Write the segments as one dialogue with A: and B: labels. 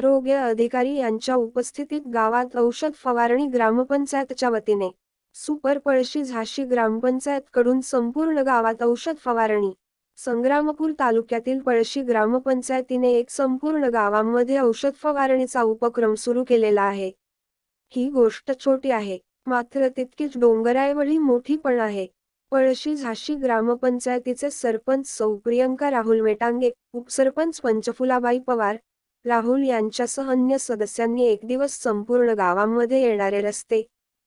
A: आरोग्य अधिकारी यांच्या उपस्थितीत गावात औषध फवारणी ग्रामपंचायतच्या वतीने. सुपर पळशी झाशी ग्रामपंचायत कडून संपूर्ण गावात औषध फवारणी. संग्रामपूर तालुक्यातील पळशी ग्रामपंचायतीने एक संपूर्ण गावांमध्ये औषध फवारणीचा उपक्रम सुरू केलेला आहे. ही गोष्ट छोटी आहे मात्र तितकीच डोंगरायवळी मोठी पण आहे. पळशी झाशी ग्रामपंचायतीचे सरपंच सौ प्रियंका राहुल मेटांगे उपसरपंच पंचफुलाबाई पवार राहुल यांच्यासह अन्य सदस्यांनी एक दिवस संपूर्ण गावांमध्ये येणारे रस्ते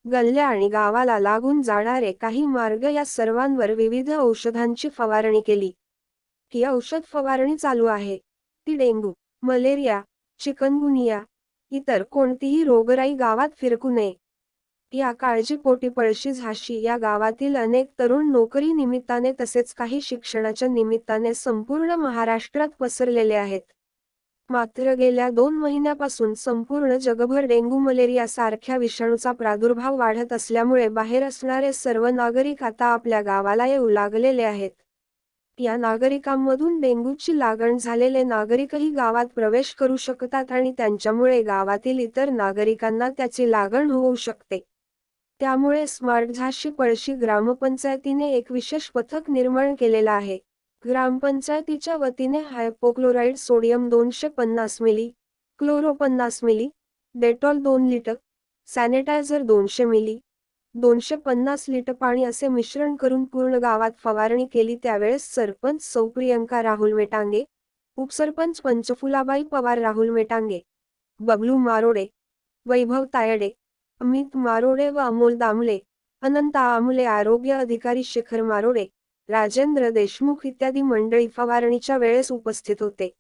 A: गल्ल्या आणि गावाला लागून जाणारे काही मार्ग या सर्वांवर विविध औषधांची फवारणी केली. ही औषध फवारणी चालू आहे. ती डेंगू मलेरिया चिकनगुनिया इतर कोणतीही रोगराई गावात फिरकू नये. या काळजीपोटी पळशी झाशी या गावातील अनेक तरुण नोकरी निमित्ताने तसेच काही शिक्षणाच्या निमित्ताने संपूर्ण महाराष्ट्रात पसरलेले आहेत. मात्र गेल्या दोन महिन्यापासून संपूर्ण जगभर डेंग्यू मलेरिया सारख्या विषाणूचा प्रादुर्भाव वाढत असल्यामुळे बाहेर असणारे सर्व नागरिक आता आपल्या गावाला येऊ लागलेले आहेत. या नागरिकांमधून डेंग्यूची लागण झालेले नागरिकही गावात प्रवेश करू शकतात आणि त्यांच्यामुळे गावातील इतर नागरिकांना त्याची लागण होऊ शकते. त्यामुळे स्मार्ट झाशी पळशी ग्रामपंचायतीने एक विशेष पथक निर्माण केलेला आहे. ग्रामपंचायतीच्या वतीने हायपोक्लोराईड सोडियम दोनशे पन्नास मिली क्लोरो पन्नास मिली डेटॉल दोन लिटर सॅनिटायझर दोनशे मिली दोनशे पन्नास लिटर पाणी असे मिश्रण करून पूर्ण गावात फवारणी केली. त्यावेळेस सरपंच सौ प्रियंका राहुल मेटांगे उपसरपंच पंचफुलाबाई पवार राहुल मेटांगे बबलू मारोडे वैभव तायडे अमित मारोडे व अमोल दामले अनंत आमले आरोग्य अधिकारी शिखर मारोडे राजेंद्र देशमुख इत्यादी मंडळी फवारणीच्या वेळेस उपस्थित होते.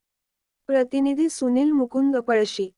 A: प्रतिनिधी सुनील मुकुंद पळशी.